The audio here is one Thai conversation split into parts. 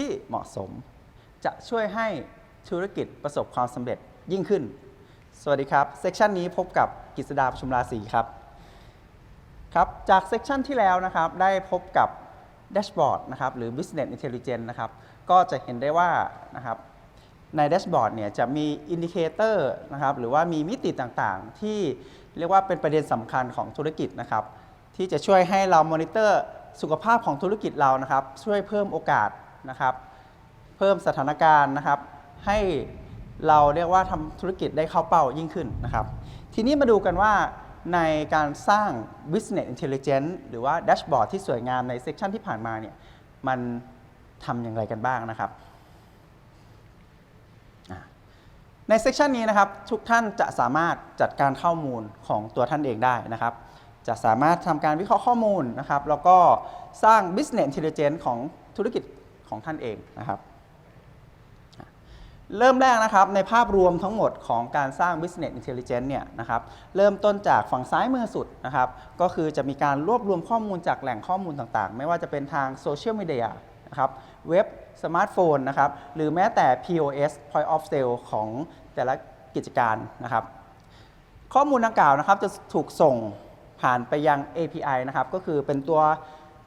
ที่เหมาะสม จะช่วยให้ธุรกิจประสบความสำเร็จยิ่งขึ้น สวัสดีครับ เซสชันนี้พบกับกิษดาประชุมราศีครับ ครับ จากเซสชันที่แล้วนะครับ ได้พบกับแดชบอร์ดนะครับ หรือ Business Intelligence นะครับ ก็จะเห็นได้ว่านะครับในแดชบอร์ดเนี่ยจะมีอินดิเคเตอร์นะครับหรือว่ามีมิติต่างๆ ที่เรียกว่าเป็นประเด็นสำคัญของธุรกิจนะครับ ที่จะช่วยให้เรามอนิเตอร์สุขภาพของธุรกิจเรานะครับ ช่วยเพิ่มโอกาส นะครับ เพิ่มสถานการณ์นะครับ ให้เราเรียกว่าทำธุรกิจได้เข้าเป้ายิ่งขึ้นนะครับ ทีนี้มาดูกันว่าในการสร้าง business intelligence หรือว่าแดชบอร์ดที่สวยงามในเซสชันที่ผ่านมาเนี่ยมันทำอย่างไรกันบ้างนะครับในเซสชันนี้นะครับทุกท่านจะสามารถจัดการข้อมูลของตัวท่านเองได้นะครับ จะสามารถทำการวิเคราะห์ข้อมูลนะครับ แล้วก็สร้าง business intelligence ของธุรกิจ ของท่านเองนะครับ เริ่มแรกนะครับในภาพรวมทั้งหมดของการสร้าง business intelligence เนี่ยนะครับเริ่มต้นจากฝั่งซ้ายมือสุดนะครับ ก็คือจะมีการรวบรวมข้อมูลจากแหล่งข้อมูลต่างๆ ไม่ว่าจะเป็นทางโซเชียลมีเดียนะครับเว็บสมาร์ทโฟนนะครับหรือแม้แต่ POS point of sale ของแต่ละกิจการนะครับ ข้อมูลดังกล่าวนะครับจะถูกส่งผ่านไปยัง API นะครับก็คือเป็นตัว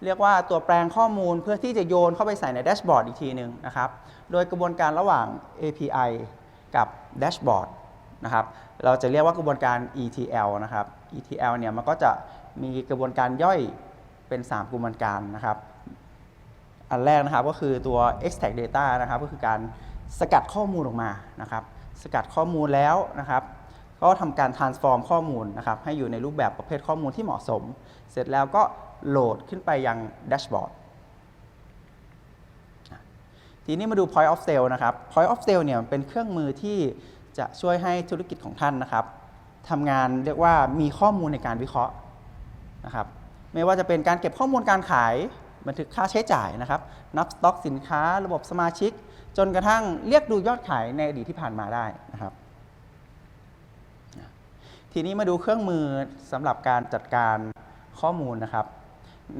เรียกว่าตัวแปลงข้อมูลเพื่อที่จะโยนเข้าไปใส่ในแดชบอร์ดอีกทีหนึ่งนะครับ โดยกระบวนการระหว่าง API กับแดชบอร์ดนะครับเราจะเรียกว่ากระบวนการ ETL นะครับ ETL เนี่ยมันก็จะมีกระบวนการย่อยเป็น 3 กระบวนการนะครับ อันแรกนะครับก็คือตัว extract data นะครับก็คือการสกัดข้อมูลออกมานะครับ สกัดข้อมูลแล้วนะครับ ก็ทำการ transform ข้อมูลนะครับให้อยู่ในรูปแบบประเภทข้อมูลที่เหมาะสม เสร็จแล้วก็ โหลดขึ้นไปยังแดชบอร์ดทีนี้มาดู point of sale นะครับ point of sale เนี่ยเป็นเครื่องมือที่จะช่วยให้ธุรกิจของท่านนะครับทำงานเรียกว่ามีข้อมูลในการวิเคราะห์นะครับ ไม่ว่าจะเป็นการเก็บข้อมูลการขายบันทึกค่าใช้จ่ายนะครับ นับสต็อกสินค้า ระบบสมาชิก จนกระทั่งเรียกดูยอดขายในอดีตที่ผ่านมาได้นะครับทีนี้มาดูเครื่องมือสำหรับการจัดการข้อมูลนะครับ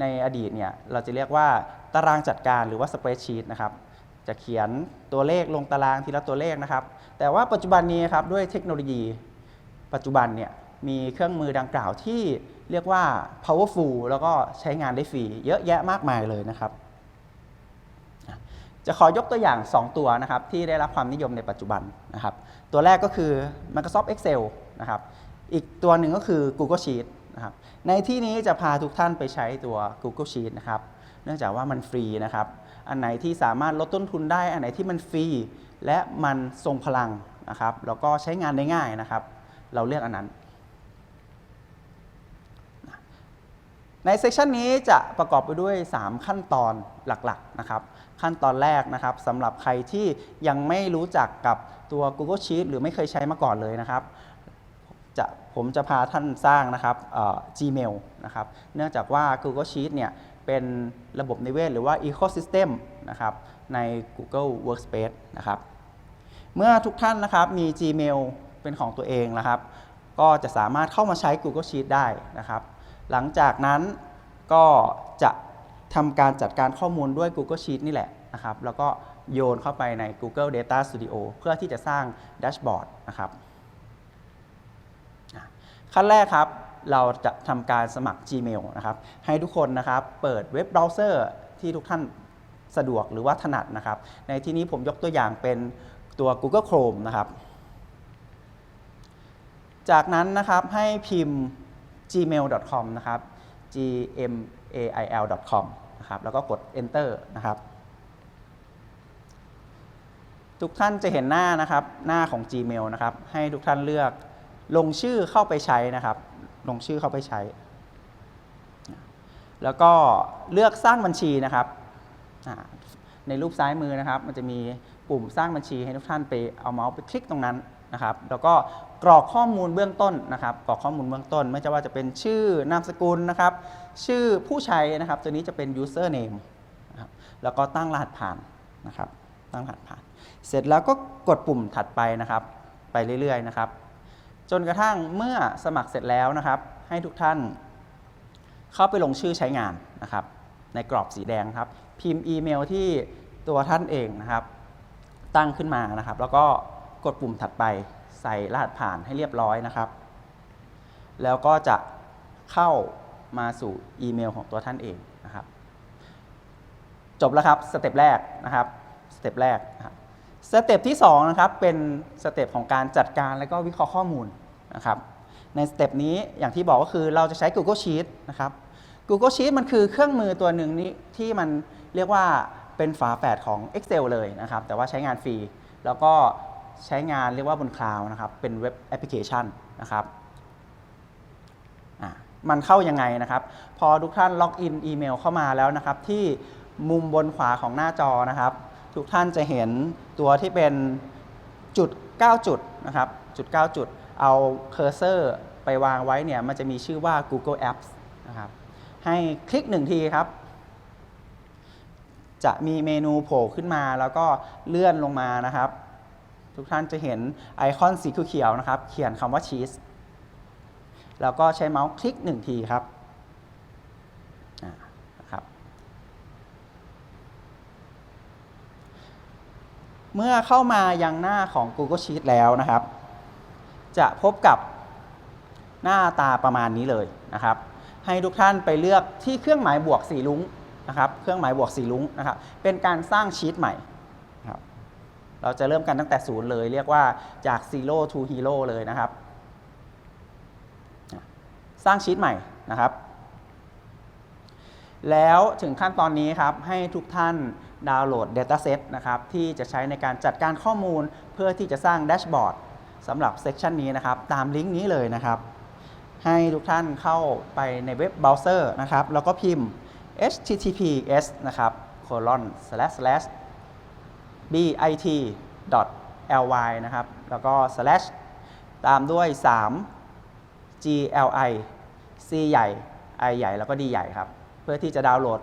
ในอดีตเนี่ยเราจะเรียกว่าตารางจัดการหรือว่าสเปรดชีตนะครับจะเขียนตัวเลขลงตารางทีละตัวเลขนะครับ แต่ว่าปัจจุบันนี้ครับด้วยเทคโนโลยี ปัจจุบันเนี่ยมีเครื่องมือดังกล่าวที่เรียกว่า powerful แล้วก็ใช้งานได้ฟรีเยอะแยะมากมายเลยนะครับ จะขอยกตัวอย่าง 2 ตัวนะครับที่ได้รับความนิยมในปัจจุบันนะครับ ตัวแรกก็คือ Microsoft Excel นะครับ อีกตัวหนึ่งก็คือ Google Sheet นะครับ ในที่นี้จะพาทุกท่านไปใช้ตัว Google Sheet นะครับ เนื่องจากว่ามันฟรีนะครับ อันไหนที่สามารถลดต้นทุนได้ อันไหนที่มันฟรี และมันทรงพลังนะครับ แล้วก็ใช้งานได้ง่ายนะครับ เราเลือกอันนั้น ในเซสชันนี้จะประกอบไปด้วย 3 ขั้นตอนหลักๆนะครับ ขั้นตอนแรกนะครับสำหรับใครที่ยังไม่รู้จักกับตัว Google Sheet หรือไม่เคยใช้มาก่อนเลยนะครับ จะผมจะพาท่านสร้างนะครับ Gmail นะครับ เนื่องจากว่า Google Sheet เนี่ยเป็นระบบนิเวศหรือว่า Ecosystem นะครับใน Google Workspace นะครับ เมื่อทุกท่านนะครับมี Gmail เป็นของตัวเองนะครับ ก็จะสามารถเข้ามาใช้ Google Sheet ได้นะครับ หลังจากนั้นก็จะทำการจัดการข้อมูลด้วย Google Sheet นี่แหละนะครับ แล้วก็โยนเข้าไปใน Google Data Studio เพื่อที่จะสร้างแดชบอร์ดนะครับ ขั้นแรกครับ เราจะทำการสมัคร Gmail นะครับ ให้ทุกคนนะครับ เปิดเว็บเบราว์เซอร์ที่ทุกท่านสะดวกหรือว่าถนัดนะครับ ในที่นี้ผมยกตัวอย่างเป็นตัว Google Chrome นะครับ จากนั้นนะครับให้พิมพ์ gmail.com นะครับ gmail.com นะครับ แล้วก็กด enter นะครับ ทุกท่านจะเห็นหน้านะครับ หน้าของ Gmail นะครับ ให้ทุกท่านเลือก ลงชื่อเข้าไปใช้นะครับ ลงชื่อเข้าไปใช้ แล้วก็เลือกสร้างบัญชีนะครับ ในรูปซ้ายมือนะครับ มันจะมีปุ่มสร้างบัญชีให้ทุกท่านไปเอาเมาส์ไปคลิกตรงนั้นนะครับ แล้วก็กรอกข้อมูลเบื้องต้นนะครับ กรอกข้อมูลเบื้องต้น ไม่ว่าจะเป็นชื่อนามสกุลนะครับ ชื่อผู้ใช้นะครับ ตัวนี้จะเป็น username นะครับแล้วก็ตั้งรหัสผ่านนะครับ ตั้งรหัสผ่าน เสร็จแล้วก็กดปุ่มถัดไปนะครับ ไปเรื่อยๆนะครับ จนกระทั่งเมื่อสมัครเสร็จแล้วนะครับ ให้ทุกท่านเข้าไปลงชื่อใช้งานนะครับ ในกรอบสีแดงครับ พิมพ์อีเมลที่ตัวท่านเองนะครับ ตั้งขึ้นมานะครับ แล้วก็กดปุ่มถัดไปใส่รหัสผ่านให้เรียบร้อยนะครับ แล้วก็จะเข้ามาสู่อีเมลของตัวท่านเองนะครับ จบแล้วครับสเต็ปแรกนะครับสเต็ปแรกนะครับ สเต็ปที่2นะครับเป็นสเต็ปของการจัดการและก็วิเคราะห์ข้อมูลนะครับในสเต็ปนี้อย่างที่บอกก็คือเราจะใช้ Google Sheet นะครับ Google Sheet มันคือเครื่องมือตัวหนึ่งนี้ที่มันเรียกว่าเป็นฝาแฝดของ Excel เลยนะครับ แต่ว่าใช้งานฟรี แล้วก็ใช้งานเรียกว่าบนคลาวด์นะครับ เป็นเว็บแอปพลิเคชันนะครับมันเข้ายังไงนะครับ พอทุกท่านล็อกอินอีเมลเข้ามาแล้วนะครับ ที่มุมบนขวาของหน้าจอนะครับ ทุกท่านจะเห็นตัวที่เป็นจุด 9 จุดนะครับจุด 9 จุด เอาเคอร์เซอร์ไปวางไว้เนี่ยมันจะมีชื่อว่า Google Apps นะครับให้คลิกหนึ่งทีครับ จะมีเมนูโผล่ขึ้นมาแล้วก็เลื่อนลงมานะครับ ทุกท่านจะเห็นไอคอนสีเขียวนะครับ เขียนคำว่าชีสแล้วก็ใช้เมาส์คลิกหนึ่งทีครับอ่านะครับ เมื่อเข้ามายังหน้าของ Google Sheet แล้วนะครับ จะพบกับหน้าตาประมาณนี้เลยนะครับ ให้ทุกท่านไปเลือกที่เครื่องหมายบวกสีลุ้งนะครับ เครื่องหมายบวกสีลุ้งนะครับ เป็นการสร้างชีตใหม่ครับ เราจะเริ่มกันตั้งแต่ศูนย์เลย เรียกว่าจาก zero to hero เลยนะครับ สร้างชีตใหม่นะครับ แล้วถึงขั้นตอนนี้ครับให้ทุกท่านดาวน์โหลด Dataset นะครับที่จะใช้ในการจัดการข้อมูลเพื่อที่จะสร้างแดชบอร์ดสำหรับเซสชันนี้นะครับ ตามลิงก์นี้เลยนะครับ ให้ทุกท่านเข้าไปในเว็บเบราว์เซอร์นะครับ แล้วก็พิมพ์ https นะครับ colon slash slash bit ly นะครับ แล้วก็ slash ตามด้วย 3 gli c ใหญ่ i ใหญ่แล้วก็ d ใหญ่ครับ เพื่อที่จะดาวน์โหลด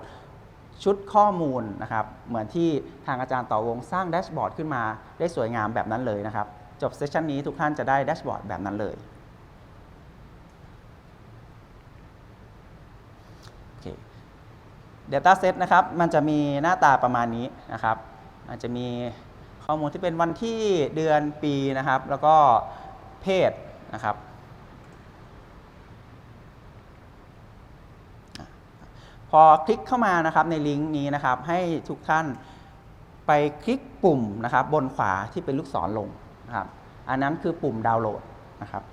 ชุดข้อมูลนะครับ เหมือนที่ทางอาจารย์ต่อวงสร้างแดชบอร์ดขึ้นมาได้สวยงามแบบนั้นเลยนะครับ จบเซสชันนี้ทุกท่านจะได้แดชบอร์ดแบบนั้นเลยโอเค Data Set นะครับ มันจะมีหน้าตาประมาณนี้นะครับอาจจะมีข้อมูลที่เป็นวันที่เดือนปีนะครับ แล้วก็เพศนะครับ พอคลิกเข้ามานะครับในลิงก์นี้นะครับ ให้ทุกท่านไปคลิกปุ่มนะครับ บนขวาที่เป็นลูกศรลงนะครับ อันนั้นคือปุ่มดาวน์โหลดนะครับ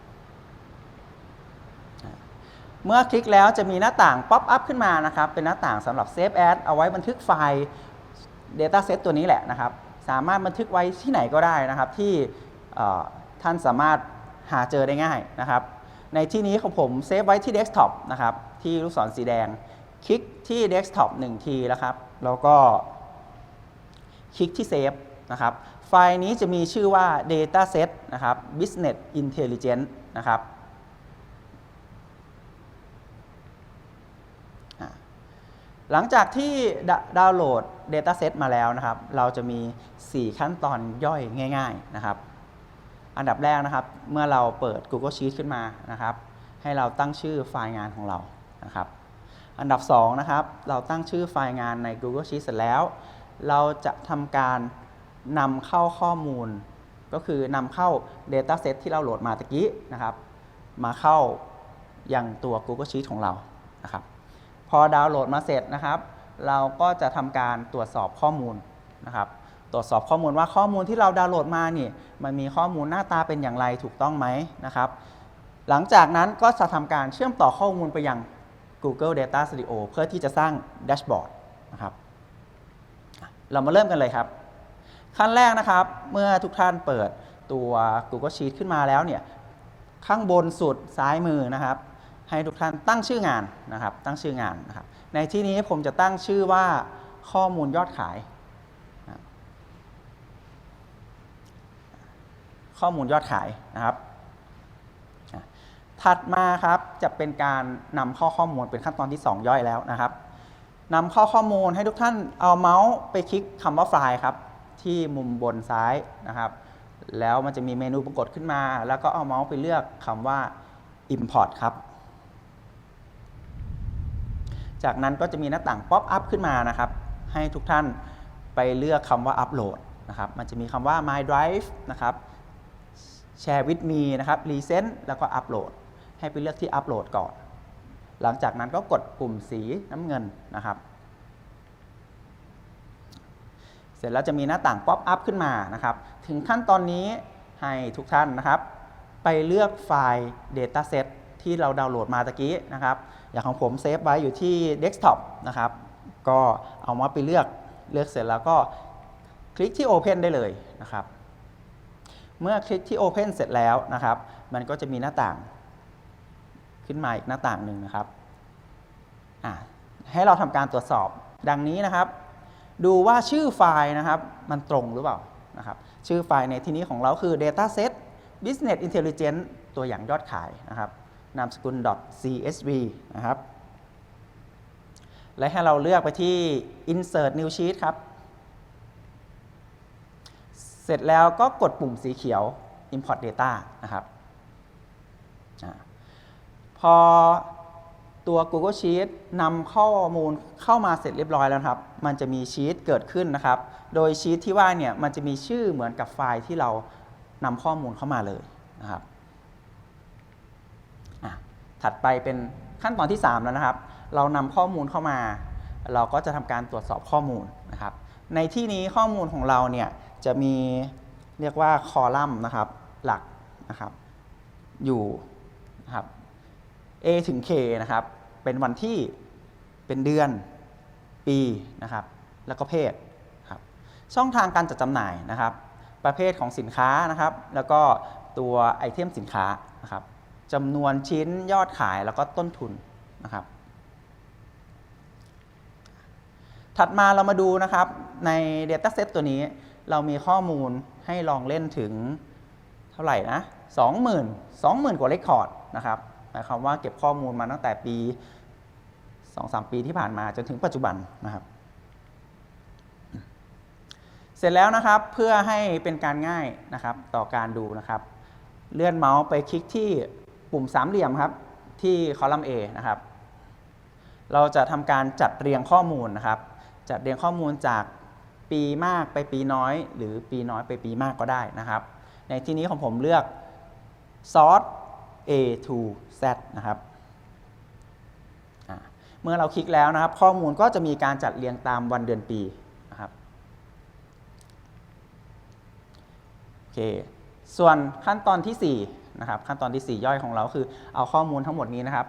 เมื่อคลิกแล้วจะมีหน้าต่างป๊อปอัพขึ้นมานะครับ เป็นหน้าต่างสำหรับเซฟแอดเอาไว้บันทึกไฟล์ Dataset ตัวนี้แหละนะครับ สามารถบันทึกไว้ที่ไหนก็ได้นะครับ ที่ท่านสามารถหาเจอได้ง่ายนะครับ ในที่นี้ของผมเซฟไว้ที่เดสก์ท็อปนะครับ ที่ลูกศรสีแดง คลิกที่เดสก์ท็อป1ทีแล้วครับ แล้วก็คลิกที่เซฟนะครับ ไฟล์นี้จะมีชื่อว่า dataset นะครับ business intelligence นะครับหลังจากที่ดาดาวน์โหลด Dataset มาแล้วนะครับ เราจะมี 4 ขั้นตอนย่อยง่าย ๆนะครับ อันดับแรกนะครับ เมื่อเราเปิด Google Sheet ขึ้นมานะครับ ให้เราตั้งชื่อไฟล์งานของเรานะครับ อันดับ 2 นะครับ เราตั้งชื่อไฟล์งานใน Google Sheet เสร็จแล้ว เราจะทำการนำเข้าข้อมูล ก็คือนำเข้า Dataset ที่เราโหลดมาตะกี้นะครับ มาเข้ายังตัว Google Sheets ของเรานะครับ พอดาวน์โหลดมาเสร็จนะครับ เราก็จะทำการตรวจสอบข้อมูลนะครับ ตรวจสอบข้อมูลว่าข้อมูลที่เราดาวน์โหลดมานี่ มันมีข้อมูลหน้าตาเป็นอย่างไรถูกต้องไหมนะครับ หลังจากนั้นก็จะทำการเชื่อมต่อข้อมูลไปยัง Google Data Studio เพื่อที่จะสร้างแดชบอร์ดนะครับ เรามาเริ่มกันเลยครับ ขั้นแรกนะครับ เมื่อทุกท่านเปิดตัว Google Sheet ขึ้นมาแล้วเนี่ย ข้างบนสุดซ้ายมือนะครับ ให้ทุกท่านตั้งชื่องานนะครับ ตั้งชื่องานนะครับ ในที่นี้ผมจะตั้งชื่อว่าข้อมูลยอดขาย ข้อมูลยอดขายนะครับ ถัดมาครับจะเป็นการนำข้อข้อมูลเป็นขั้นตอนที่ 2 ย่อยแล้วนะครับนำข้อข้อมูลให้ทุกท่านเอาเมาส์ไปคลิกคำว่าไฟล์ครับที่มุมบนซ้ายนะครับ แล้วมันจะมีเมนูปรากฏขึ้นมา แล้วก็เอาเมาส์ไปเลือกคำว่า import ครับ จากนั้นก็จะมีหน้าต่างป๊อปอัพขึ้นมานะครับ ให้ทุกท่านไปเลือกคำว่า upload นะครับ มันจะมีคำว่า my drive นะครับ share with me นะครับ resend แล้วก็ upload ให้ไปเลือกที่ upload ก่อน หลังจากนั้นก็กดปุ่มสีน้ำเงินนะครับ เสร็จแล้วจะมีหน้าต่างป๊อปอัพขึ้นมานะครับ ถึงขั้นตอนนี้ให้ทุกท่านนะครับ ไปเลือกไฟล์ Dataset ที่เราดาวน์โหลดมาตะกี้นะครับ อย่างของผมเซฟไว้อยู่ที่ Desktop นะครับ ก็เอามาไปเลือกเลือกเสร็จแล้วก็คลิกที่ Open ได้เลยนะครับ เมื่อคลิกที่ Open เสร็จแล้วนะครับ มันก็จะมีหน้าต่าง ขึ้นมาอีกหน้าต่างหนึ่งนะครับให้เราทำการตรวจสอบดังนี้นะครับ ดูว่าชื่อไฟล์นะครับมันตรงหรือเปล่านะครับชื่อไฟล์ในที่นี้ของเราคือ dataset business intelligence ตัวอย่างยอดขายนะครับนามสกุล .csv นะครับ และให้เราเลือกไปที่ insert new sheet ครับ เสร็จแล้วก็กดปุ่มสีเขียว import data นะครับ พอตัว Google Sheet นำข้อมูลเข้ามาเสร็จเรียบร้อยแล้วครับ มันจะมีชีตเกิดขึ้นนะครับ โดยชีตที่ว่าเนี่ยมันจะมีชื่อเหมือนกับไฟล์ที่เรานำข้อมูลเข้ามาเลยนะครับถัดไปเป็นขั้นตอนที่ 3 แล้วนะครับ เรานำข้อมูลเข้ามา เราก็จะทำการตรวจสอบข้อมูลนะครับ ในที่นี้ข้อมูลของเราเนี่ยจะมีเรียกว่าคอลัมน์นะครับหลักนะครับอยู่นะครับ A ถึง K นะครับ เป็นวันที่เป็นเดือนปีนะครับ แล้วก็เพศครับ ช่องทางการจัดจำหน่ายนะครับ ประเภทของสินค้านะครับ แล้วก็ตัวไอเทมสินค้านะครับจำนวนชิ้นยอดขายแล้วก็ต้นทุนนะครับ ถัดมาเรามาดูนะครับใน Dataset ตัวนี้เรามีข้อมูลให้ลองเล่นถึงเท่าไหร่นะ20,000 20,000 กว่าเรคคอร์ดนะครับ หมายความว่าเก็บข้อมูลมาตั้งแต่ปี 2-3 ปีที่ผ่านมาจนถึงปัจจุบันนะครับ เสร็จแล้วนะครับเพื่อให้เป็นการง่ายนะครับต่อการดูนะครับ เลื่อนเมาส์ไปคลิกที่ปุ่มสามเหลี่ยมครับที่คอลัมน์ A นะครับ เราจะทำการจัดเรียงข้อมูลนะครับ จัดเรียงข้อมูลจากปีมากไปปีน้อย หรือปีน้อยไปปีมากก็ได้นะครับ ในที่นี้ของผมเลือก sort A to Z นะครับเมื่อเราคลิกแล้วนะครับ ข้อมูลก็จะมีการจัดเรียงตามวันเดือนปีนะครับโอเคส่วนขั้นตอนที่4นะครับขั้นตอนที่ 4 ย่อยของเราคือเอาข้อมูลทั้งหมดนี้นะครับ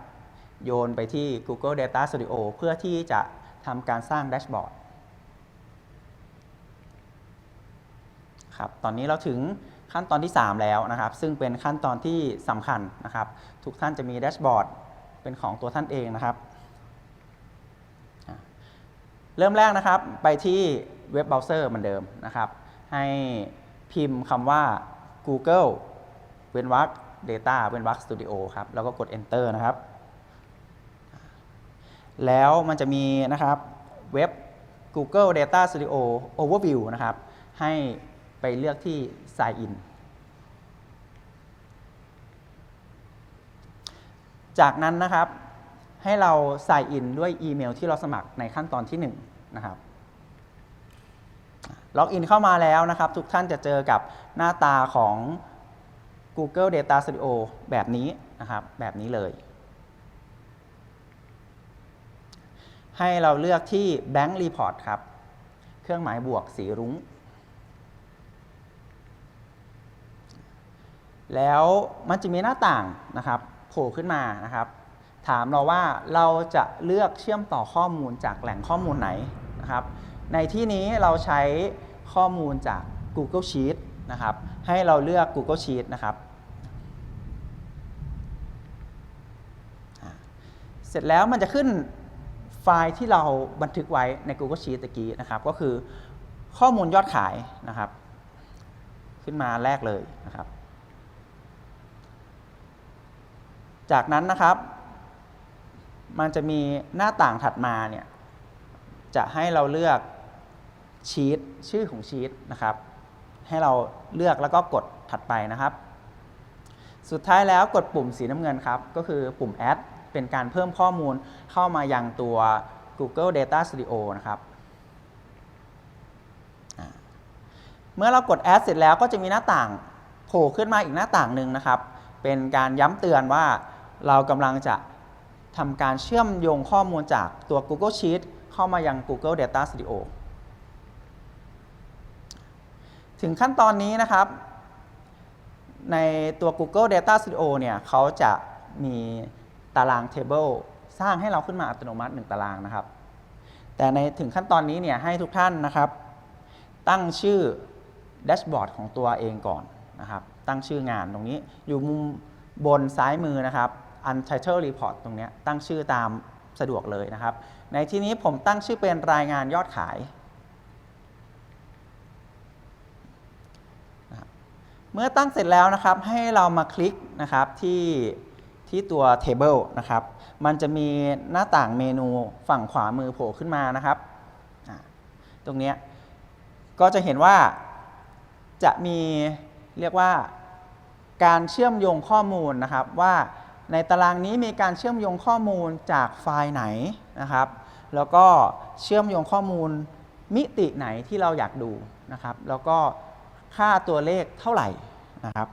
โยนไปที่ Google Data Studio เพื่อที่จะทำการสร้างแดชบอร์ดครับตอนนี้เราถึง ขั้นตอนที่ 3 แล้วนะครับ ซึ่งเป็นขั้นตอนที่สำคัญนะครับ ทุกท่านจะมีแดชบอร์ดเป็นของตัวท่านเองนะครับ เริ่มแรกนะครับไปที่เว็บเบราว์เซอร์เหมือนเดิมนะครับ ให้พิมพ์คำว่า Google เว้นวรรค Data เว้นวรรค Studio ครับ แล้วก็กด Enter นะครับ แล้วมันจะมีนะครับเว็บ Google Data Studio Overview นะครับ ให้ ไปเลือกที่ Sign In จากนั้นนะครับให้เรา Sign In ด้วยอีเมลที่เราสมัครในขั้นตอนที่ 1 นะครับล็อกอินเข้ามาแล้วนะครับ ทุกท่านจะเจอกับหน้าตาของ Google Data Studio แบบนี้นะครับ แบบนี้เลย ให้เราเลือกที่ Bank Report ครับ เครื่องหมายบวกสีรุ้ง แล้วมันจะมีหน้าต่างนะครับโผล่ขึ้นมานะครับ ถามเราว่าเราจะเลือกเชื่อมต่อข้อมูลจากแหล่งข้อมูลไหนนะครับ ในที่นี้เราใช้ข้อมูลจาก Google Sheet นะครับ ให้เราเลือก Google Sheet นะครับ เสร็จแล้วมันจะขึ้นไฟล์ที่เราบันทึกไว้ใน Google Sheet ตะกี้นะครับ ก็คือข้อมูลยอดขายนะครับ ขึ้นมาแรกเลยนะครับ จากนั้นนะครับ มันจะมีหน้าต่างถัดมาเนี่ยจะให้เราเลือกชีตชื่อของชีตนะครับ ให้เราเลือกแล้วก็กดถัดไปนะครับ สุดท้ายแล้วกดปุ่มสีน้ำเงินครับ ก็คือปุ่ม add เป็นการเพิ่มข้อมูลเข้ามายังตัว Google Data Studio นะครับเมื่อเรากด add เสร็จแล้วก็จะมีหน้าต่างโผล่ขึ้นมาอีกหน้าต่างหนึ่งนะครับ เป็นการย้ำเตือนว่า เรากำลังจะทำการเชื่อมโยงข้อมูลจากตัว Google Sheet เข้ามายัง Google Data Studio ถึงขั้นตอนนี้นะครับ ในตัว Google Data Studio เนี่ยเขาจะมีตาราง Table สร้างให้เราขึ้นมาอัตโนมัติ 1 ตารางนะครับ แต่ในถึงขั้นตอนนี้เนี่ยให้ทุกท่านนะครับ ตั้งชื่อแดชบอร์ดของตัวเองก่อนนะครับ ตั้งชื่องานตรงนี้อยู่มุมบนซ้ายมือนะครับ Untitled Report ตรงนี้ตั้งชื่อตามสะดวกเลยนะครับ ในที่นี้ผมตั้งชื่อเป็นรายงานยอดขาย เมื่อตั้งเสร็จแล้วนะครับให้เรามาคลิกนะครับที่ที่ตัว Table นะครับ มันจะมีหน้าต่างเมนูฝั่งขวามือโผล่ขึ้นมานะครับ ตรงนี้ก็จะเห็นว่าจะมีเรียกว่าการเชื่อมโยงข้อมูลนะครับว่า ในตารางนี้มีการเชื่อมโยงข้อมูลจากไฟล์ไหนนะครับ แล้วก็เชื่อมโยงข้อมูลมิติไหนที่เราอยากดูนะครับ แล้วก็ค่าตัวเลขเท่าไหร่นะครับ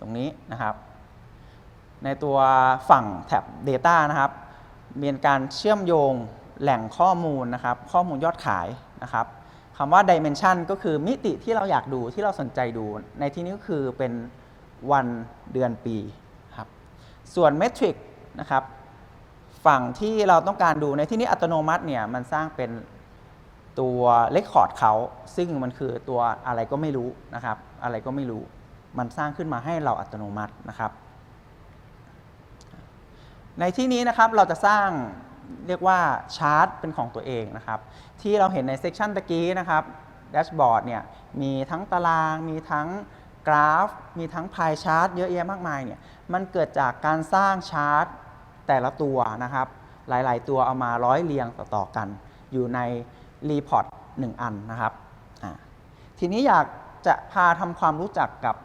ตรงนี้นะครับ ในตัวฝั่งแท็บ Data นะครับมีการเชื่อมโยงแหล่งข้อมูลนะครับ ข้อมูลยอดขายนะครับคำว่า Dimension ก็คือมิติที่เราอยากดูที่เราสนใจดู ในที่นี้ก็คือเป็น วันเดือนปีครับส่วน Metric นะครับฝั่งที่เราต้องการดูในที่นี้อัตโนมัติเนี่ยมันสร้างเป็นตัวเลคคอร์ดเขาซึ่งมันคือตัวอะไรก็ไม่รู้นะครับอะไรก็ไม่รู้ มันสร้างขึ้นมาให้เราอัตโนมัตินะครับ ในที่นี้นะครับเราจะสร้างเรียกว่าชาร์ตเป็นของตัวเองนะครับ ที่เราเห็นในเซกชันตะกี้นะครับแดชบอร์ดเนี่ยมีทั้งตารางมีทั้ง กราฟ มีทั้งพายชาร์ตเยอะแยะมากมายเนี่ยมันเกิดจากการสร้างชาร์ตแต่ละตัวนะครับ หลายๆ ตัวเอามาร้อยเรียงต่อๆกัน อยู่ในรีพอร์ต1อันนะครับ ทีนี้อยากจะพาทำความรู้จักกับ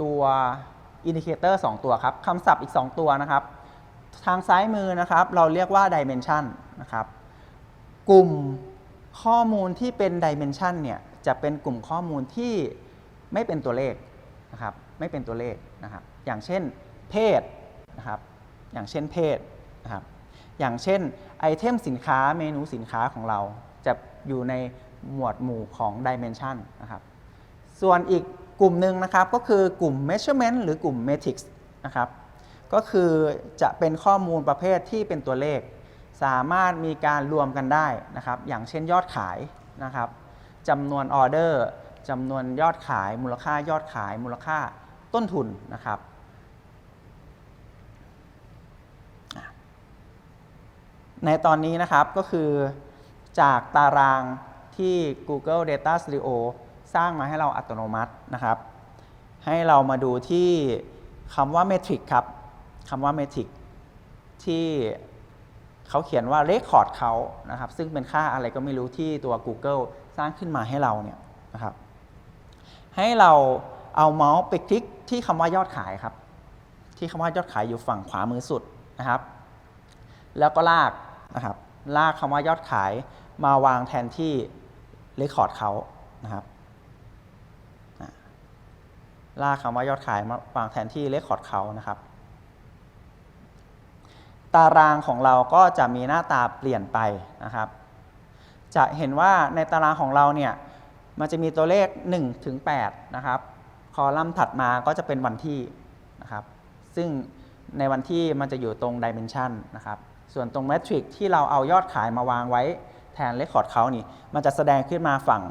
ตัวอินดิเคเตอร์2ตัวครับคำศัพท์อีก 2 ตัวนะครับ ทางซ้ายมือนะครับ เราเรียกว่า dimension นะครับ กลุ่มข้อมูลที่เป็น dimension เนี่ย จะเป็นกลุ่มข้อมูลที่ ไม่เป็นตัวเลขนะครับไม่เป็นตัวเลขนะครับอย่างเช่นเพศนะครับอย่างเช่นเพศนะครับอย่างเช่นไอเทมสินค้าเมนูสินค้าของเราจะอยู่ในหมวดหมู่ของ dimension นะครับส่วนอีกกลุ่มหนึ่งนะครับก็คือกลุ่ม measurement หรือกลุ่ม metrics นะครับก็คือจะเป็นข้อมูลประเภทที่เป็นตัวเลข สามารถมีการรวมกันได้นะครับอย่างเช่นยอดขายนะครับจำนวนออเดอร์ จำนวนยอดขายมูลค่ายอดขายมูลค่าต้นทุนนะครับในตอนนี้นะครับก็คือจากตารางที่ Google Data Studio สร้างมาให้เราอัตโนมัตินะครับ ให้เรามาดูที่คำว่า Metric ครับคำว่า Metric ที่เขาเขียนว่า Record เขานะครับ ซึ่งเป็นค่าอะไรก็ไม่รู้ที่ตัว Google สร้างขึ้นมาให้เราเนี่ยนะครับ ให้เราเอาเมาส์ไปคลิกที่คำว่ายอดขายครับ ที่คำว่ายอดขายอยู่ฝั่งขวามือสุดนะครับ แล้วก็ลากนะครับ ลากคำว่ายอดขายมาวางแทนที่เรคคอร์ดเขานะครับลากคำว่ายอดขายมาวางแทนที่เรคคอร์ดเขานะครับ ตารางของเราก็จะมีหน้าตาเปลี่ยนไปนะครับ จะเห็นว่าในตารางของเราเนี่ย มันจะมีตัวเลข1ถึง8นะครับ คอลัมน์ถัดมาก็จะเป็นวันที่นะครับ ซึ่งในวันที่มันจะอยู่ตรง Dimension นะครับ ส่วนตรง Metric ที่เราเอายอดขายมาวางไว้แทน Record เขานี่ มันจะแสดงขึ้นมาฝั่ง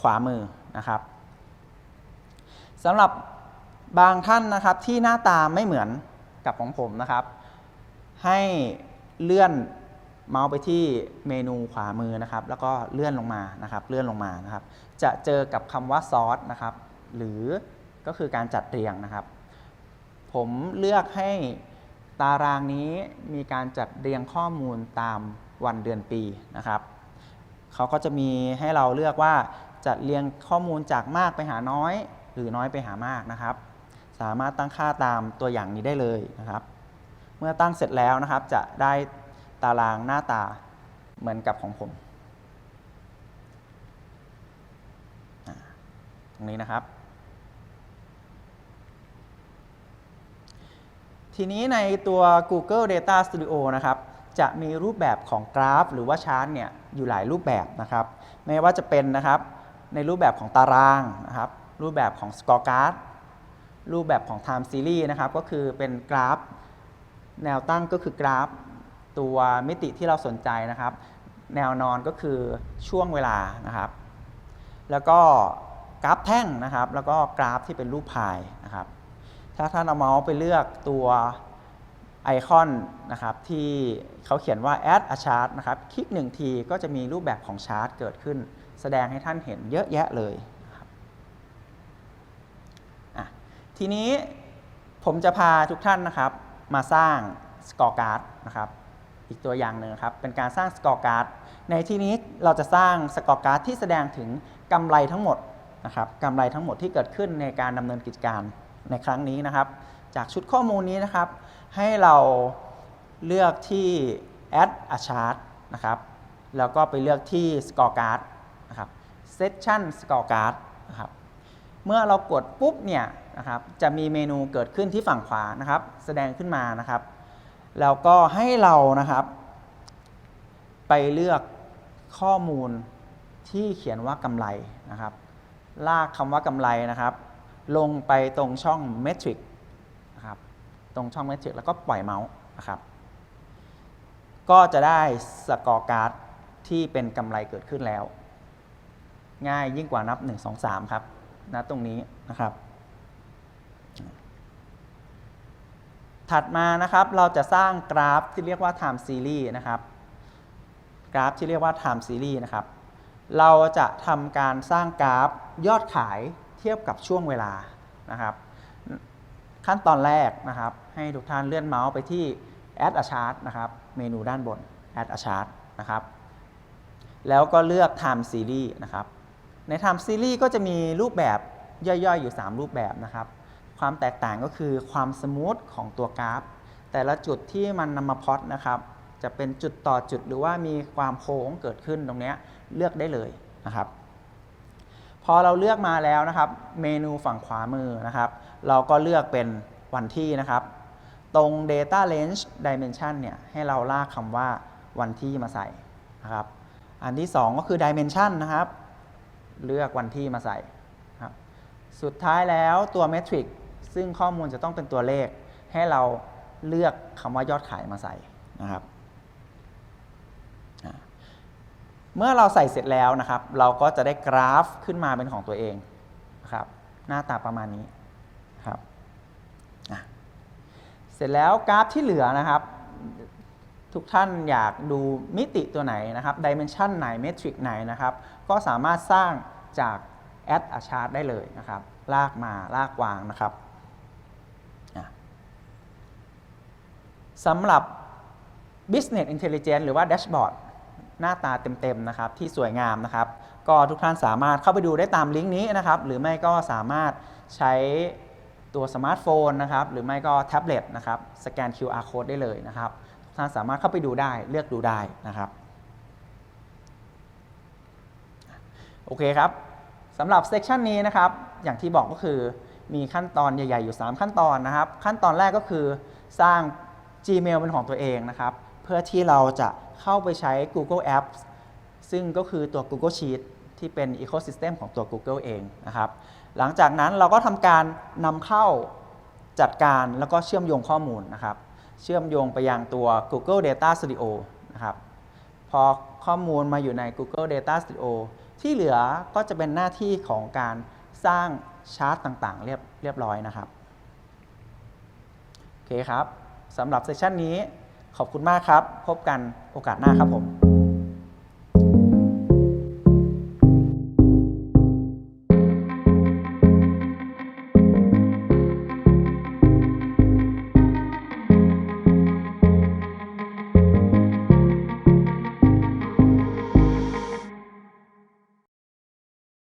ขวามือนะครับสำหรับบางท่านนะครับที่หน้าตาไม่เหมือนกับของผมนะครับ ให้เลื่อน เมาส์ไปที่เมนูขวามือนะครับ แล้วก็เลื่อนลงมานะครับ เลื่อนลงมานะครับ จะเจอกับคำว่าซอสนะครับ หรือก็คือการจัดเรียงนะครับ ผมเลือกให้ตารางนี้มีการจัดเรียงข้อมูลตามวันเดือนปีนะครับเขาก็จะมีให้เราเลือกว่าจัดเรียงข้อมูลจากมากไปหาน้อย หรือน้อยไปหามากนะครับ สามารถตั้งค่าตามตัวอย่างนี้ได้เลยนะครับ เมื่อตั้งเสร็จแล้วนะครับจะได้ ตารางหน้าตาเหมือนกับของผมตรงนี้นะครับ ทีนี้ในตัว Google Data Studio นะครับ จะมีรูปแบบของกราฟ หรือว่าชาร์ตเนี่ยอยู่หลายรูปแบบนะครับ ไม่ว่าจะเป็นนะครับในรูปแบบของตารางนะครับ รูปแบบของ Scorecard รูปแบบของ Time Series นะครับ ก็คือเป็นกราฟ แนวตั้งก็คือกราฟ ตัวมิติที่เราสนใจนะครับ แนวนอนก็คือช่วงเวลานะครับ แล้วก็กราฟแท่งนะครับ แล้วก็กราฟที่เป็นรูปพายนะครับ ถ้าท่านเอาเมาส์ไปเลือกตัวไอคอนนะครับที่เขาเขียนว่า add a chart นะครับ คลิกหนึ่งทีก็จะมีรูปแบบของชาร์ตเกิดขึ้น แสดงให้ท่านเห็นเยอะแยะเลยทีนี้ผมจะพาทุกท่านนะครับมาสร้างสกอร์การ์ดนะครับ อีกตัวอย่างหนึ่งครับ เป็นการสร้างสกอร์การ์ด ในที่นี้เราจะสร้างสกอร์การ์ดที่แสดงถึงกำไรทั้งหมดนะครับกำไรทั้งหมดที่เกิดขึ้นในการดำเนินกิจการในครั้งนี้นะครับ จากชุดข้อมูลนี้นะครับ ให้เราเลือกที่ add a chart นะครับ แล้วก็ไปเลือกที่ scorecard นะครับ session scorecard นะครับ เมื่อเรากดปุ๊บเนี่ยนะครับ จะมีเมนูเกิดขึ้นที่ฝั่งขวานะครับ แสดงขึ้นมานะครับ แล้วก็ให้เรานะครับ ไปเลือกข้อมูลที่เขียนว่ากำไรนะครับ ลากคำว่ากำไรนะครับ ลงไปตรงช่อง metric นะครับ ตรงช่อง metric แล้วก็ปล่อยเมาส์นะครับ ก็จะได้สกอร์การ์ดที่เป็นกำไรเกิดขึ้นแล้ว ง่ายยิ่งกว่านับ 1 2 3 ครับนะตรงนี้นะครับ ถัดมานะครับเราจะสร้างกราฟที่เรียกว่า time series นะครับ กราฟที่เรียกว่า time series นะครับ เราจะทำการสร้างกราฟยอดขายเทียบกับช่วงเวลานะครับ ขั้นตอนแรกนะครับ ให้ทุกท่านเลื่อนเมาส์ไปที่ add a chart นะครับ เมนูด้านบน add a chart นะครับ แล้วก็เลือก time series นะครับ ใน time series ก็จะมีรูปแบบย่อยๆ อยู่ 3 รูปแบบนะครับ ความแตกต่างก็คือความสมูทของตัวกราฟ แต่ละจุดที่มันนำมาพอตนะครับ จะเป็นจุดต่อจุดหรือว่ามีความโค้งเกิดขึ้นตรงนี้เลือกได้เลยนะครับ พอเราเลือกมาแล้วนะครับ เมนูฝั่งขวามือนะครับ เราก็เลือกเป็นวันที่นะครับ ตรง data range dimension เนี่ยให้เราลากคำว่าวันที่มาใส่นะครับ อันที่ 2 ก็คือ dimension นะครับ เลือกวันที่มาใส่สุดท้ายแล้วตัว metric ซึ่งข้อมูลจะต้องเป็นตัวเลข ให้เราเลือกคำว่ายอดขายมาใส่นะครับเมื่อเราใส่เสร็จแล้วนะครับ เราก็จะได้กราฟขึ้นมาเป็นของตัวเองนะครับ หน้าตาประมาณนี้ครับเสร็จแล้วกราฟที่เหลือนะครับ ทุกท่านอยากดูมิติตัวไหนนะครับดิเมนชันไหนเมทริกไหนนะครับ ก็สามารถสร้างจาก add a chart ได้เลยนะครับ ลากมาลากวางนะครับอะ สำหรับ Business Intelligence หรือว่า Dashboard หน้าตาเต็มๆนะครับที่สวยงามนะครับ ก็ทุกท่านสามารถเข้าไปดูได้ตามลิงก์นี้นะครับ หรือไม่ก็สามารถใช้ตัวสมาร์ทโฟนนะครับ หรือไม่ก็แท็บเล็ตนะครับ สแกน QR code ได้เลยนะครับ ทุกท่านสามารถเข้าไปดูได้เลือกดูได้นะครับ โอเคครับสำหรับเซกชันนี้นะครับ อย่างที่บอกก็คือมีขั้นตอนใหญ่ ๆ อยู่ 3 ขั้นตอนนะครับ ขั้นตอนแรกก็คือสร้าง Gmail เป็นของตัวเองนะครับ เพื่อที่เราจะเข้าไปใช้ Google Apps ซึ่งก็คือตัว Google Sheet ที่เป็น Ecosystem ของตัว Google เองนะครับ หลังจากนั้นเราก็ทำการนำเข้าจัดการแล้วก็เชื่อมโยงข้อมูลนะครับ เชื่อมโยงไปยังตัว Google Data Studio นะครับ พอข้อมูลมาอยู่ใน Google Data Studio ที่เหลือก็จะเป็นหน้าที่ของการสร้างชาร์ตต่างๆ เรียบเรียบร้อยนะครับ โอเคครับ สำหรับเซสชันนี้ขอบคุณมากครับ พบกันโอกาสหน้าครับผม